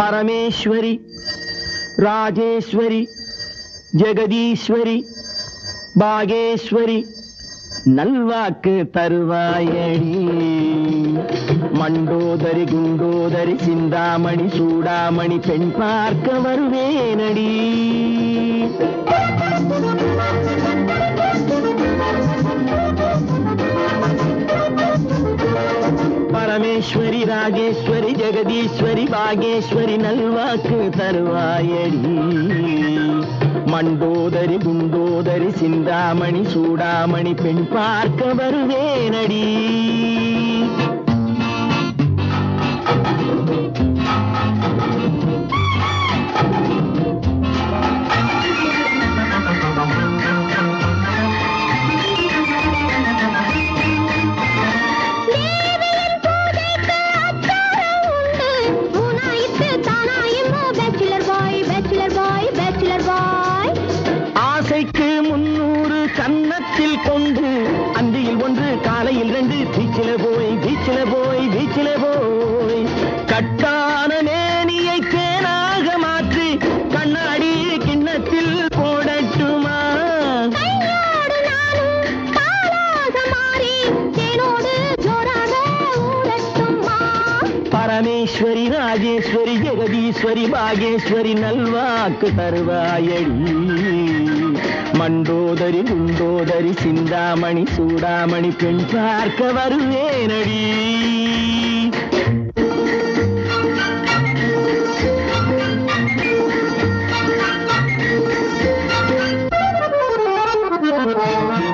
பரமேஸ்வரி ராஜேஸ்வரி ஜெகதீஸ்வரி பாகேஸ்வரி நல்வாக்கு தருவாயடி. மண்டோதரி குண்டோதரி சிந்தாமணி சூடாமணி பெண் பார்க்க வருவேனடி. பரமேஸ்வரி ராகேஸ்வரி ஜெகதீஸ்வரி பாகேஸ்வரி நல்வாக்கு தருவாயடி மண்டோதரி குண்டோதரி சிந்தாமணி சூடாமணி பெண் பார்க்க வருவேனடி சன்னத்தில் கொண்டு அந்தியில் ஒன்று காலையில் ரெண்டு பீச்சில போய் பீச்சில போய். பரமேஸ்வரி ராஜேஸ்வரி ஜெகதீஸ்வரி பாகேஸ்வரி நல்வாக்கு தருவாயடி மண்டோதரி குண்டோதரி சிந்தாமணி சூடாமணி பெண் பார்க்க வருவேனடி Thank you.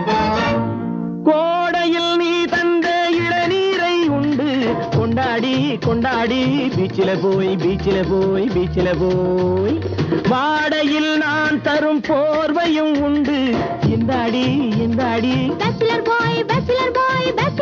கொண்டாடி கொண்டாடி பீச்சில போய் பீச்சில போய் பீச்சில போய். வாடையில் நான் தரும் போர்வையும் உண்டு. இந்தாடி இந்தாடி. Bachelor boy bachelor boy bachelor boy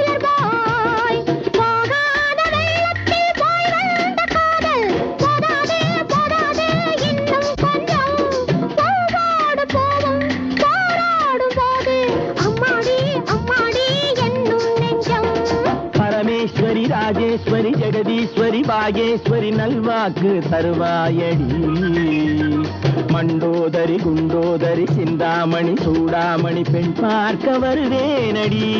Rajeswari Jegadeeswari Bhageswari நல்வாக்கு தருவாயடி. மண்டோதரி குண்டோதரி சிந்தாமணி சூடாமணி பெண் பார்க்க வருவேனடி.